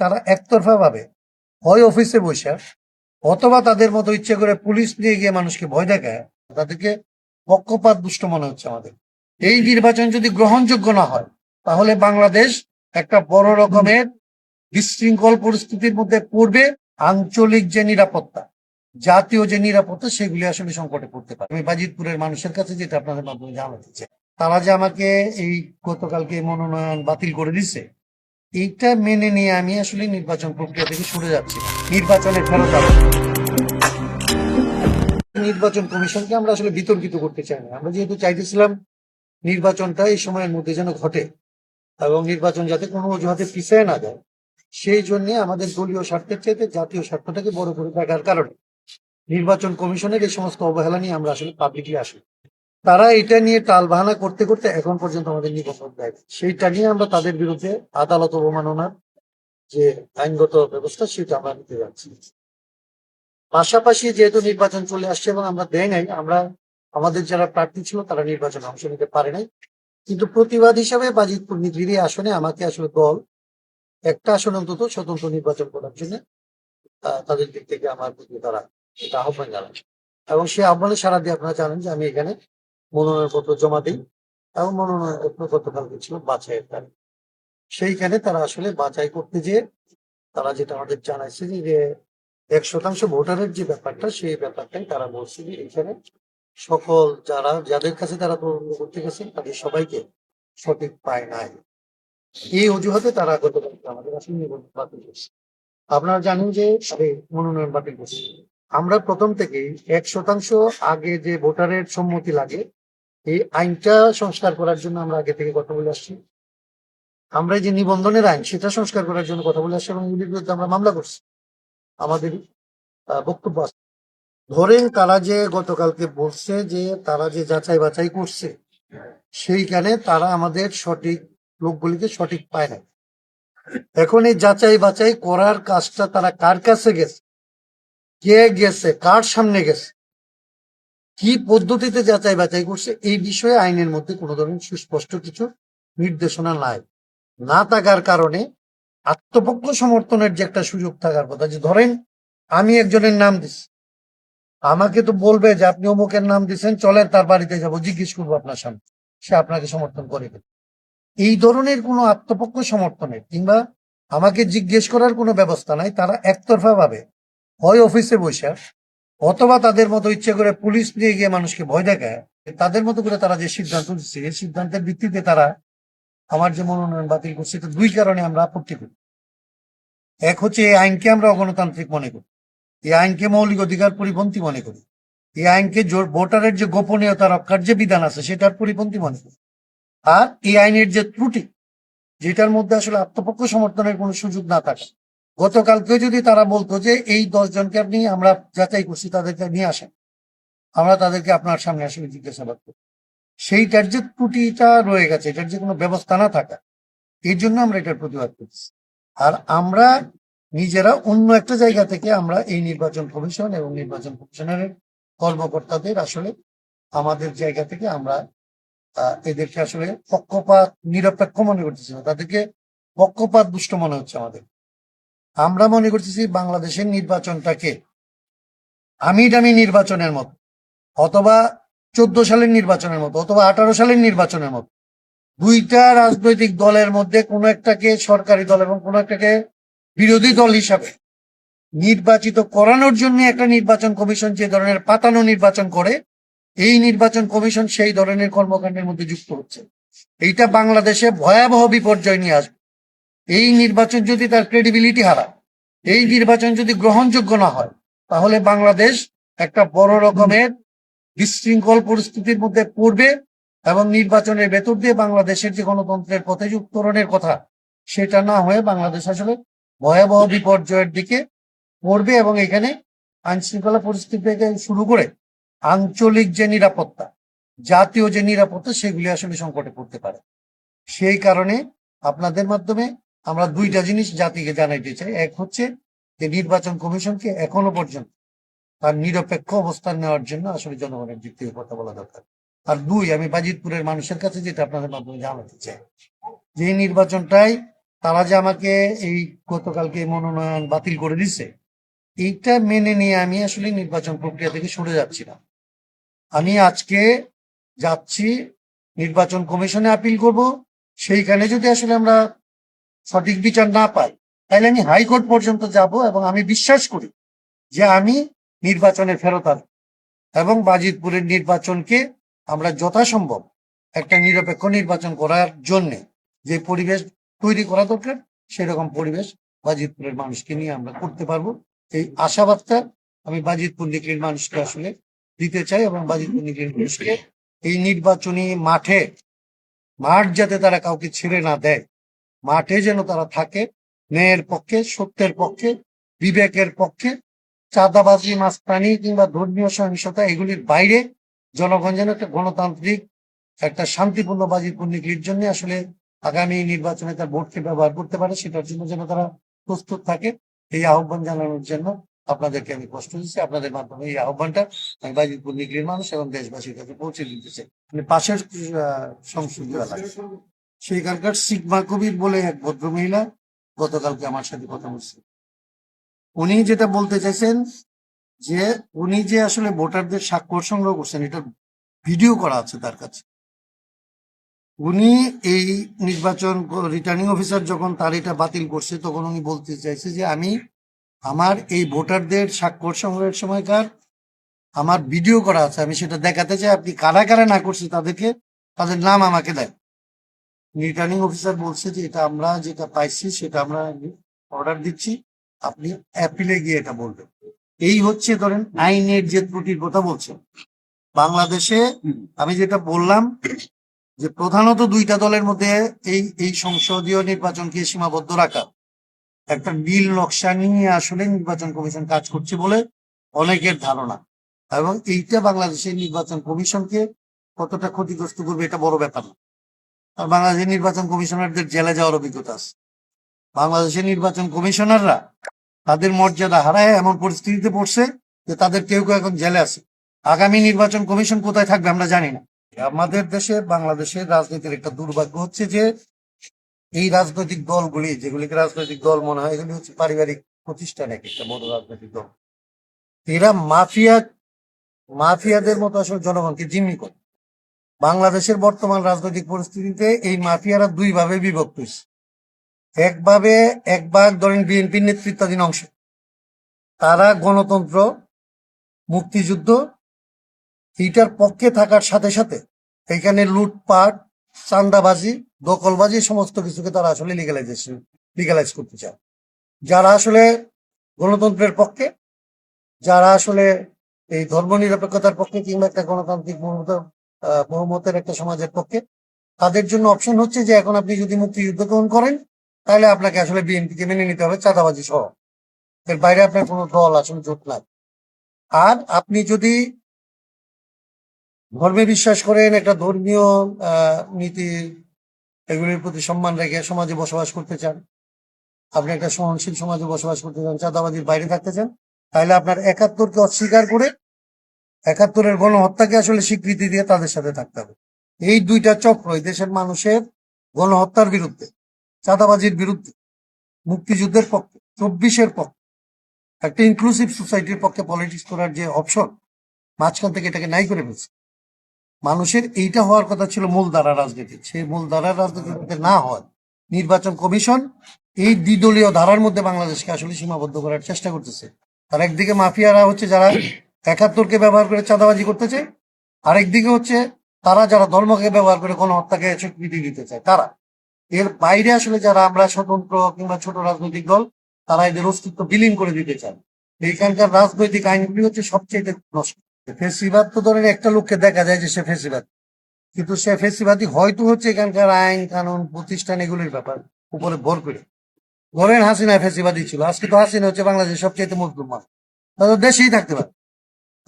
তারা একতরফা ভাবে হয় অফিসে বসে, অথবা তাদের মতো ইচ্ছে করে পুলিশ নিয়ে গিয়ে মানুষকে ভয় দেখায়, তাদেরকে পক্ষপাত দুষ্ট মনে হচ্ছে আমাদের। এই নির্বাচন যদি গ্রহণযোগ্য না হয়, তাহলে বাংলাদেশ একটা বড় রকমের বিশৃঙ্খল পরিস্থিতির মধ্যে পড়বে, আঞ্চলিক যে নিরাপত্তা, জাতীয় যে নিরাপত্তা, সেগুলি আসলে সংকটে পড়তে পারে। আমি বাজিতপুরের মানুষের কাছে যেটা আপনাদের মাধ্যমে জানাতে চাই, তারা যে আমাকে এই গতকালকে মনোনয়ন বাতিল করে দিছে এইটা মেনে নিয়ে আমি আসলে নির্বাচন প্রক্রিয়া থেকে সরে যাচ্ছি। নির্বাচনের ফেরত নির্বাচন কমিশনকে আমরা আসলে বিতর্কিত করতে চাই না। আমরা যেহেতু চাইতেছিলাম নির্বাচনটা এই সময়ের মধ্যে যেন ঘটে এবং নির্বাচন যাতে কোনো অজুহাতে পিছিয়ে না যায়, সেই জন্য আমাদের দলীয় স্বার্থের চাইতে জাতীয় স্বার্থটাকে বড় করে দেখার কারণে নির্বাচন কমিশনের এই সমস্ত অবহেলা নিয়ে আমরা আসলে পাবলিকলি আসি। তারা এটা নিয়ে টালবাহানা করতে করতে এখন পর্যন্ত আমাদের নিবন্ধন দেয়। সেইটা নিয়ে আমরা তাদের বিরুদ্ধে আদালত অবমাননার যে আইনগত ব্যবস্থা, সেটা আমরা নিতে যাচ্ছি। পাশাপাশি যেহেতু নির্বাচন চলে আসছে এবং আমরা দেয় নাই, আমরা, আমাদের যারা প্রার্থী ছিল তারা নির্বাচনে অংশ নিতে পারে নাই। কিন্তু প্রতিবাদ হিসাবে বাজিতপুর নিগৃহী আসনে আমাকে আসলে দল, একটা আসন অন্তত স্বতন্ত্র নির্বাচন করার জন্য তাদের দিক থেকে আমার প্রতি তারা এটা আহ্বান জানাচ্ছে এবং সেই আহ্বানে সারা দিয়ে আপনারা জানেন যে আমি এখানে মনোনয়নপত্র জমা দিই এবং মনোনয়নপত্র গতকালকে ছিল বাছাইয়ের তারিখ। সেইখানে তারা আসলে বাছাই করতে যেয়ে তারা যেটা আমাদের জানাইছে যে- এক শতাংশ ভোটারের যে ব্যাপারটা, সেই ব্যাপারটাই তারা বলছে যে এখানে সকল যারা, যাদের কাছে তারা তদন্ত করতে গেছেন তাদের সবাইকে সঠিক পায় নাই। এই অজুহাতে তারা গতকালকে আমাদের আসলে নিবন্ধন বাতিল করছে আপনারা জানেন যে মনোনয়ন বাতিল করছে আমরা প্রথম থেকেই এক শতাংশ আগে যে ভোটারের সম্মতি লাগে এই আইনটা সংস্কার করার জন্য আমরা আগে থেকে কথা বলে আসছি। আমরা যে নিবন্ধনের আইন, সেটা সংস্কার করার জন্য কথা বলে আসছি এবং এগুলির বিরুদ্ধে আমরা মামলা করছি। আমাদের বক্তব্য আছে। ধরেন তারা যে গতকালকে বলছে যে তারা যে যাচাই বাছাই করছে, সেইখানে তারা আমাদের সঠিক লোকগুলিকে সঠিক পায় না এখন এই যাচাই বাছাই করার কাজটা তারা কার কাছে গেছে? কে গেছে? কার সামনে গেছে? কি পদ্ধতিতে যাচাই বাছাই করছে এই বিষয়ে আইনের মধ্যে কোনো ধরনের সুস্পষ্ট কিছু নির্দেশনা নাই। না থাকার কারণে আত্মপক্ষ সমর্থনের যে একটা সুযোগ থাকার কথা, যে ধরেন আমি একজনের নাম দিচ্ছি আমাকে তো বলবে যে আপনি অমুকের নাম দিচ্ছেন চলেন তার বাড়িতে যাব, জিজ্ঞেস করব আপনার সামনে। সে আপনাকে সমর্থন করে এই ধরনের কোনো আত্মপক্ষ সমর্থনের কিংবা আমাকে জিজ্ঞেস করার কোনো ব্যবস্থা নাই, তারা একতরফা ভাবে হয় অফিসে বসে অথবা তাদের মতো ইচ্ছে করে পুলিশ নিয়ে গিয়ে মানুষকে ভয় দেখায় তাদের মতো করে তারা যে সিদ্ধান্ত দিচ্ছে এই সিদ্ধান্তের ভিত্তিতে তারা আমার যে মনোনয়ন বাতিল করছে, এটা দুই কারণে আমরা আপত্তি করি। এক হচ্ছে, এই আইনকে আমরা অগণতান্ত্রিক মনে করি। এই আইনকে মৌলিক অধিকার পরিপন্থী মনে করি। এই আইনকে ভোটারের যে গোপনীয়তা রক্ষার যে বিধান আছে, সেটার পরিপন্থী মনে করি। আর এই আইনের যে ত্রুটি, যেটার মধ্যে আসলে আত্মপক্ষ সমর্থনের কোনো সুযোগ না থাকে গতকালকে যদি তারা বলতো যে এই দশ জনকে আপনি, আমরা যাচাই করছি, তাদেরকে নিয়ে আসেন। আমরা তাদেরকে আপনার সামনে আসলে জিজ্ঞাসাবাদ করি। সেইটার যে ত্রুটিটা রয়ে গেছে, এটার যে কোনো ব্যবস্থা না থাকা, এর জন্য আমরা এটার প্রতিবাদ করছি। আর আমরা নিজেরা অন্য একটা জায়গা থেকে আমরা এই নির্বাচন কমিশন এবং নির্বাচন কমিশনের কর্মকর্তাদের আসলে আমাদের জায়গা থেকে আমরা এদেরকে আসলে পক্ষপাত, নিরপেক্ষ মনে করতেছি না। তাদেরকে পক্ষপাত দুষ্ট মনে হচ্ছে আমাদের। আমরা মনে করতেছি বাংলাদেশের নির্বাচনটাকে আমি দামি নির্বাচনের মতো, অথবা চোদ্দ সালের নির্বাচনের মতো, অথবা আঠারো সালের নির্বাচনের মতো। দুইটা রাজনৈতিক দলের মধ্যে কোনো একটাকে সরকারি দল এবং কোনো একটাকে বিরোধী দল হিসাবে নির্বাচিত করানোর জন্য একটা নির্বাচন কমিশন যে ধরনের পাতানো নির্বাচন করে, এই নির্বাচন কমিশন সেই ধরনের কর্মকাণ্ডের মধ্যে যুক্ত হচ্ছে। এইটা বাংলাদেশে ভয়াবহ বিপর্যয় নিয়ে আসবে। এই নির্বাচন যদি তার ক্রেডিবিলিটি হারায়, এই নির্বাচন যদি গ্রহণযোগ্য না হয়, তাহলে বাংলাদেশ একটা বড় রকমের বিশৃঙ্খল পরিস্থিতির মধ্যে পড়বে এবং নির্বাচনের ভেতর দিয়ে বাংলাদেশের যে গণতন্ত্রের পথে উত্তরণের কথা, সেটা না হয়ে বাংলাদেশ আসলে ভয়াবহ বিপর্যয়ের দিকে পড়বে এবং এখানে আইন শৃঙ্খলা পরিস্থিতি থেকে শুরু করে আঞ্চলিক যে নিরাপত্তা, জাতীয় যে নিরাপত্তা, সেগুলি আসলে সংকটে পড়তে পারে। সেই কারণে আপনাদের মাধ্যমে আমরা দুইটা জিনিস জাতিকে জানাইতে চাই। এক হচ্ছে যে নির্বাচন কমিশনকে এখনও পর্যন্ত তার নিরপেক্ষ অবস্থান নেওয়ার জন্য আসলে জনগণের দিক থেকে কথা বলা দরকার। আর দুই, আমি বাজিতপুরের মানুষের কাছে যেটা আপনাদের মাধ্যমে জানাতে চাই, যে এই নির্বাচনটাই তারা যে আমাকে এই গতকালকে মনোনয়ন বাতিল করে দিছে, এইটা মেনে নিয়ে আমি আসলে নির্বাচন প্রক্রিয়া থেকে সরে যাচ্ছি না। আমি আজকে যাচ্ছি, নির্বাচন কমিশনে আপিল করব, সেইখানে যদি আসলে আমরা সঠিক বিচার না পাই, তাহলে আমি হাইকোর্ট পর্যন্ত যাব এবং আমি বিশ্বাস করি যে আমি নির্বাচনে ফেরত আসব এবং বাজিতপুরের নির্বাচনকে আমরা যথাসম্ভব একটা নিরপেক্ষ নির্বাচন করার জন্য যে পরিবেশ তৈরি করা দরকার, সেরকম পরিবেশ বাজিতপুরের মানুষকে নিয়ে আমরা করতে পারব। এই আশাবাদটা আমি বাজিতপুর নিকলির মানুষকে আসলে দিতে চাই এবং বাজিতপুর নিকলির মানুষকে এই নির্বাচনী মাঠে মাঠ যাতে তারা কাউকে ছেড়ে না দেয় মাঠে যেন তারা থাকে, ন্যায়ের পক্ষে, সত্যের পক্ষে, বিবেকের পক্ষে, চাঁদাবাজি মাস্তানি কিংবা ধর্মীয় সহিংসতা এগুলির বাইরে জনগণ যেন একটা গণতান্ত্রিক, একটা শান্তিপূর্ণ বাজিতপুর নিকলির জন্য আসলে আগামী নির্বাচনে তার ভোটকে ব্যবহার করতে পারে, সেটার জন্য যেন তারা প্রস্তুত থাকে। এই আহ্বান জানানোর জন্য আপনাদেরকে আমি কষ্ট দিচ্ছি। আপনাদের মাধ্যমে এই আহ্বানটা আমি বাজিতপুর নিকলির মানুষ এবং দেশবাসীর কাছে পৌঁছে দিতে চাই। মানে পাশের এলাকা সেইখানকার সিগমা কবির বলে এক ভদ্র মহিলা গতকালকে আমার সাথে কথা বলছে। উনি যেটা বলতে চাইছেন যে উনি যে আসলে ভোটারদের স্বাক্ষর সংগ্রহ করছেন, এটা ভিডিও করা আছে তার কাছে। উনি এই নির্বাচন রিটার্নিং অফিসার যখন তার এটা বাতিল করছে, তখন উনি বলতে চাইছে যে আমি আমার এই ভোটারদের স্বাক্ষর সংগ্রহের সময়কার আমার ভিডিও করা আছে, আমি সেটা দেখাতে চাই, আপনি কারা কারা না করছে তাদেরকে, তাদের নাম আমাকে দেন। রিটার্নিং অফিসার বলছে যে এটা আমরা যেটা পাইছি সেটা আমরা অর্ডার দিচ্ছি, আপনি অ্যাপিলে গিয়ে এটা বলবেন। এই হচ্ছে ধরেন আইনের যে ত্রুটির কথা বলছেন বাংলাদেশে আমি যেটা বললাম যে প্রধানত দুইটা দলের মধ্যে এই এই সংসদীয় নির্বাচনকে সীমাবদ্ধ রাখা। একটা নীল নকশা নিয়ে আসলে নির্বাচন কমিশন কাজ করছে বলে অনেকের ধারণা। এবং এইটা বাংলাদেশের নির্বাচন কমিশনকে কতটা ক্ষতিগ্রস্ত করবে এটা বড় ব্যাপার না। আর বাংলাদেশের নির্বাচন কমিশনারদের জেলে যাওয়ার অভিজ্ঞতা আছে। বাংলাদেশের নির্বাচন কমিশনাররা তাদের মর্যাদা হারায়, এমন পরিস্থিতিতে পড়ছে যে তাদের কেউ কেউ এখন জেলে আছে। আগামী নির্বাচন কমিশন কোথায় থাকবে আমরা জানি না। আমাদের দেশে বাংলাদেশের রাজনীতির একটা দুর্ভাগ্য হচ্ছে যে এই রাজনৈতিক দলগুলি, যেগুলিকে রাজনৈতিক দল মনে হয়, এগুলি হচ্ছে পারিবারিক প্রতিষ্ঠান এক একটা বড় রাজনৈতিক দল। এরা মাফিয়া, মাফিয়াদের মতো আসলে জনগণকে জিম্মি করে। বাংলাদেশের বর্তমান রাজনৈতিক পরিস্থিতিতে এই মাফিয়ারা দুই ভাবে বিভক্ত হয়েছে। একভাবে এক ভাগ ধরেন বিএনপির নেতৃত্বাধীন অংশ। তারা গণতন্ত্র মুক্তিযুদ্ধ এইটার পক্ষে থাকার সাথে সাথে এখানে লুটপাট চান্দাবাজি দখলবাজি সমস্ত কিছুকে তারা আসলে লিগালাইজেশন লিগালাইজ করতে চায়। যারা আসলে গণতন্ত্রের পক্ষে যারা আসলে এই ধর্ম নিরপেক্ষতার পক্ষে কিংবা একটা গণতান্ত্রিক আহ, বহুমতের একটা সমাজের পক্ষে। তাদের জন্য অপশন হচ্ছে যে, এখন আপনি যদি মুক্তিযুদ্ধ গ্রহণ করেন, তাহলে আপনাকে আসলে বিএনপিকে মেনে নিতে হবে চাঁদাবাজি সহ। এর বাইরে আপনার কোনো দল আসলে জোট নাই। আর আপনি যদি ধর্মে বিশ্বাস করেন, একটা ধর্মীয় নীতি, এগুলির প্রতি সম্মান রেখে সমাজে বসবাস করতে চান, আপনি একটা সহনশীল সমাজে বসবাস করতে চান, চাঁদাবাজির বাইরে থাকতে চান, তাহলে আপনার একাত্তরকে অস্বীকার করে একাত্তরের গণহত্যাকে আসলে স্বীকৃতি দিয়ে তাদের সাথে থাকতে হবে। এই দুইটা চক্র দেশের মানুষের গণহত্যার বিরুদ্ধে, চাঁদাবাজির বিরুদ্ধে, মুক্তিযুদ্ধের পক্ষে, চব্বিশের পক্ষে, একটা ইনক্লুসিভ সোসাইটির পক্ষে পলিটিক্স করার যে অপশন মাঝখান থেকে এটাকে নাই করে ফেলছে। মানুষের এইটা হওয়ার কথা ছিল মূলধারা রাজনীতি। সেই মূলধারার রাজনীতি যাতে না হয়, নির্বাচন কমিশন এই দ্বিদলীয় ধারার মধ্যে বাংলাদেশকে আসলে সীমাবদ্ধ করার চেষ্টা করতেছে। তার একদিকে মাফিয়ারা হচ্ছে যারা একাত্তরকে ব্যবহার করে চাঁদাবাজি করতে চায় আরেকদিকে হচ্ছে, তারা যারা ধর্মকে ব্যবহার করে কোনো হত্যাকে স্বীকৃতি দিতে চায়, তারা। এর বাইরে আসলে যারা আমরা স্বতন্ত্র কিংবা ছোট রাজনৈতিক দল, তারা এদের অস্তিত্ব বিলীন করে দিতে চান এইখানকার রাজনৈতিক আইনগুলি হচ্ছে সবচেয়ে নষ্ট। ফেসিবাদ তো ধরেন একটা লোককে দেখা যায় যে সে ফেসিবাদ। কিন্তু সে ফেসিবাদী হয়তো হচ্ছে এখানকার আইন, কানুন, প্রতিষ্ঠান এগুলির ব্যাপার উপরে ভর করে। ধরেন হাসিনা ফেসিবাদী ছিল। আজকে তো হাসিনা হচ্ছে বাংলাদেশের সবচেয়ে মজলুম মানুষ। তারা দেশেই থাকতে পারে।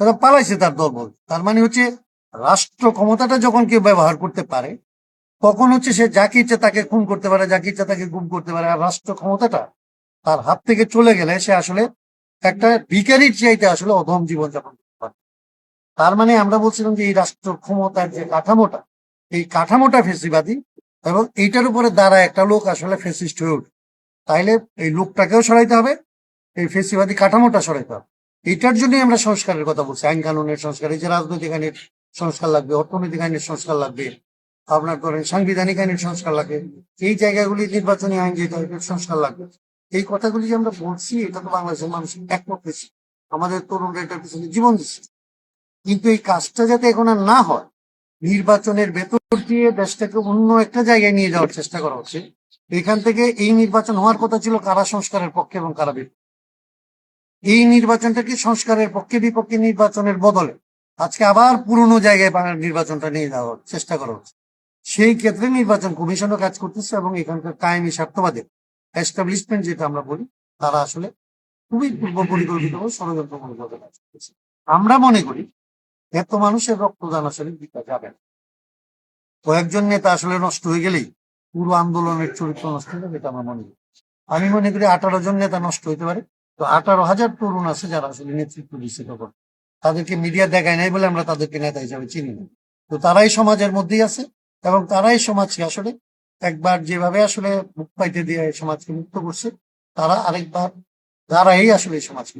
তারা পালাইছে তার দল বল তার মানে হচ্ছে রাষ্ট্র ক্ষমতাটা যখন কেউ ব্যবহার করতে পারে, তখন হচ্ছে সে যাকে ইচ্ছে তাকে খুন করতে পারে, যাকে ইচ্ছে তাকে গুম করতে পারে। আর রাষ্ট্র ক্ষমতাটা তার হাত থেকে চলে গেলে সে আসলে একটা ভিকারির চাইতে আসলে অধম জীবনযাপন করতে পারে। তার মানে আমরা বলছিলাম যে এই রাষ্ট্র ক্ষমতার যে কাঠামোটা, এই কাঠামোটা ফেসিবাদী এবং এইটার উপরে দ্বারা একটা লোক আসলে ফেসিস্ট হয়ে উঠে তাইলে এই লোকটাকেও সরাইতে হবে, এই ফেসিবাদী কাঠামোটা সরাইতে হবে। এইটার জন্যই আমরা সংস্কারের কথা বলছি। আইন কানুনের সংস্কার, এই যে রাজনৈতিক আইনের সংস্কার লাগবে, অর্থনৈতিক আইনের সংস্কার লাগবে, আপনার ধরেন সাংবিধানিক আইনের সংস্কার লাগবে, এই জায়গাগুলি নির্বাচনী আইন যেটা এটার সংস্কার লাগবে, এই কথাগুলি যে আমরা বলছি, এটা তো বাংলাদেশের মানুষ একমত হয়েছে। আমাদের তরুণরা এটার পিছনে জীবন দিচ্ছে। কিন্তু এই কাজটা যাতে এখন আর না হয়, নির্বাচনের ভেতর দিয়ে দেশটাকে অন্য একটা জায়গায় নিয়ে যাওয়ার চেষ্টা করা হচ্ছে, এখান থেকে এই নির্বাচন হওয়ার কথা ছিল কারা সংস্কারের পক্ষে এবং কারা বিপক্ষে। এই নির্বাচনটাকে সংস্কারের পক্ষে বিপক্ষে নির্বাচনের বদলে? আজকে আবার পুরনো জায়গায় বাংলার নির্বাচনটা নিয়ে যাওয়ার চেষ্টা করা হচ্ছে। সেই ক্ষেত্রে নির্বাচন কমিশনও কাজ করতেছে এবং এখানকার কায়েমি স্বার্থবাদের এস্টাবলিশমেন্ট যেটা আমরা বলি, তারা আসলে খুবই পূর্ব পরিকল্পিত ও ষড়যন্ত্রমূলক কাজ করতেছে। আমরা মনে করি এত মানুষের রক্তদান আসলে দিতে যাবে না। কয়েকজন নেতা আসলে নষ্ট হয়ে গেলেই পুরো আন্দোলনের চরিত্র নষ্ট হয়ে যাবে এটা আমরা মনে করি আমি মনে করি আঠারো জন নেতা নষ্ট হইতে পারে তো আঠারো হাজার তরুণ আছে যারা আসলে নেতৃত্ব দিচ্ছে তখন। তাদেরকে মিডিয়া দেখায় নাই বলে আমরা তাদেরকে নেতা হিসাবে চিনি না। তো তারাই সমাজের মধ্যেই আছে এবং তারাই সমাজকে আসলে একবার যেভাবে আসলে মুখ পাইতে দিয়ে সমাজকে মুক্ত করছে, তারা আরেকবার তারাই আসলে সমাজকে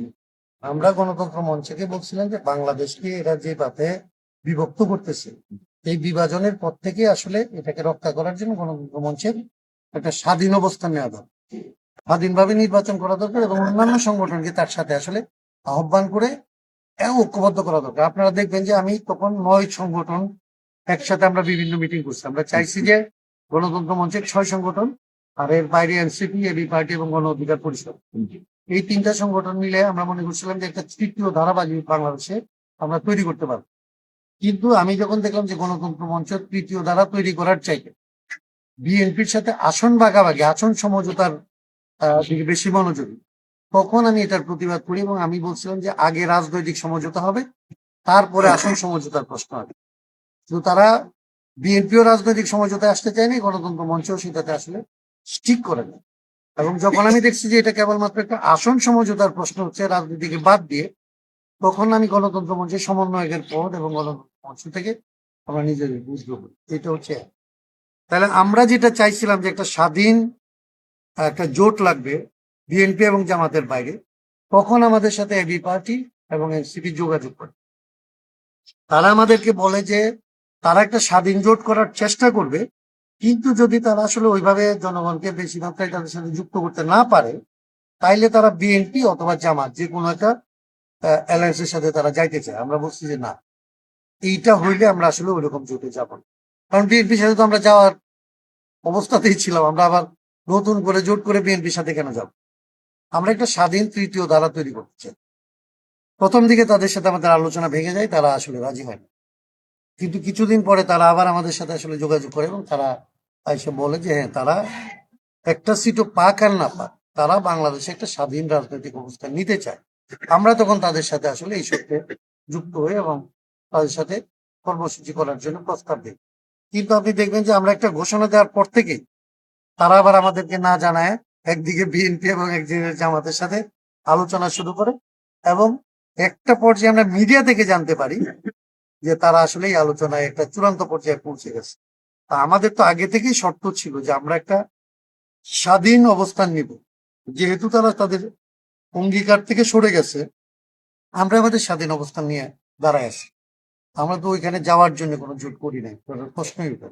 আমরা গণতন্ত্র মঞ্চকে বলছিলাম যে বাংলাদেশকে এরা যেভাবে বিভক্ত করতেছে, এই বিভাজনের পর থেকে আসলে এটাকে রক্ষা করার জন্য গণতন্ত্র মঞ্চের একটা স্বাধীন অবস্থান নেওয়া দরকার। স্বাধীনভাবে নির্বাচন করা দরকার এবং অন্যান্য সংগঠনকে তার সাথে আসলে আহ্বান করে ঐক্যবদ্ধ করা দরকার। আপনারা দেখবেন যে আমি তখন নয় সংগঠন একসাথে আমরা বিভিন্ন মিটিং করছি। আমরা চাইছি যে গণতন্ত্র মঞ্চের ছয় সংগঠন, আর এর বাইরে এনসিপি, এবি পার্টি এবং গণ অধিকার পরিষদ। এই তিনটা সংগঠন মিলে আমরা মনে করছিলাম যে একটা তৃতীয় ধারাবাহিক বাংলাদেশে আমরা তৈরি করতে পারব। কিন্তু আমি যখন দেখলাম যে গণতন্ত্র মঞ্চ তৃতীয় ধারা তৈরি করার চাইতে, বিএনপির সাথে আসন ভাগাভাগি, আসন সমঝোতার দিকে বেশি মনোযোগী? তখন আমি এটার প্রতিবাদ করি এবং আমি বলছিলাম যে আগে রাজনৈতিক সমঝোতা হবে তারপরে আসন সমঝোতার প্রশ্ন হবে। তো তারা বিএনপিও রাজনৈতিক সমঝোতায় আসতে চায়নি গণতন্ত্র মঞ্চও সেটাতে আসলে ঠিক করে না এবং যখন আমি দেখছি যে এটা কেবলমাত্র একটা আসন সমঝোতার প্রশ্ন হচ্ছে রাজনীতিকে বাদ দিয়ে তখন আমি গণতন্ত্র মঞ্চে সমন্বয়কের পদ এবং গণতন্ত্র মঞ্চ থেকে আমরা নিজেদের বুঝব। এটা হচ্ছে তাহলে আমরা যেটা চাইছিলাম যে একটা স্বাধীন একটা জোট লাগবে, বিএনপি এবং জামাতের বাইরে, তখন আমাদের সাথে এবি পার্টি এবং এনসিপি যোগাযোগ করে। তারা আমাদেরকে বলে যে, তারা একটা স্বাধীন জোট করার চেষ্টা করবে, কিন্তু যদি তারা আসলে ওইভাবে জনগণকে বেশি মাত্রায় তাদের সাথে যুক্ত করতে না পারে, তাইলে তারা বিএনপি অথবা জামাত, যে কোনো একটা অ্যালায়েন্সের সাথে তারা যাইতে চায়। আমরা বলছি যে না, এইটা হইলে আমরা আসলে ওইরকম জোটে যাব কারণ বিএনপির সাথে তো আমরা যাওয়ার অবস্থাতেই ছিলাম, আমরা আবার নতুন করে জোট করে বিএনপির সাথে কেন যাব? আমরা একটা স্বাধীন তৃতীয় ধারা তৈরি করতে চাই। প্রথম দিকে তাদের সাথে আমাদের আলোচনা ভেঙে যায়, তারা আসলে রাজি হয় না। কিন্তু কিছুদিন পরে তারা আবার আমাদের সাথে আসলে যোগাযোগ করে এবং তারা এসে বলে যে হ্যাঁ তারা একটা সিটও পাক আর না পাক, তারা বাংলাদেশে একটা স্বাধীন রাজনৈতিক অবস্থান নিতে চায়। আমরা তখন তাদের সাথে আসলে এই সত্যে যুক্ত হই এবং তাদের সাথে কর্মসূচি করার জন্য প্রস্তাব দিই। কিন্তু আপনি দেখবেন যে আমরা একটা ঘোষণা দেওয়ার পর থেকেই তারা আবার আমাদেরকে না জানায়, একদিকে বিএনপি এবং একদিকে জামাতের সাথে আলোচনা শুরু করে এবং একটা পর্যায়ে আমরা মিডিয়া থেকে জানতে পারি যে তারা আসলে এই আলোচনায় একটা চূড়ান্ত পর্যায়ে পৌঁছে গেছে। তা আমাদের তো আগে থেকেই শর্ত ছিল যে আমরা একটা স্বাধীন অবস্থান নিব। যেহেতু তারা তাদের অঙ্গীকার থেকে সরে গেছে, আমরা আমাদের স্বাধীন অবস্থান নিয়ে দাঁড়ায় আছি। আমরা তো ওইখানে যাওয়ার জন্য কোনো জোট করি নাই প্রশ্নই উঠে।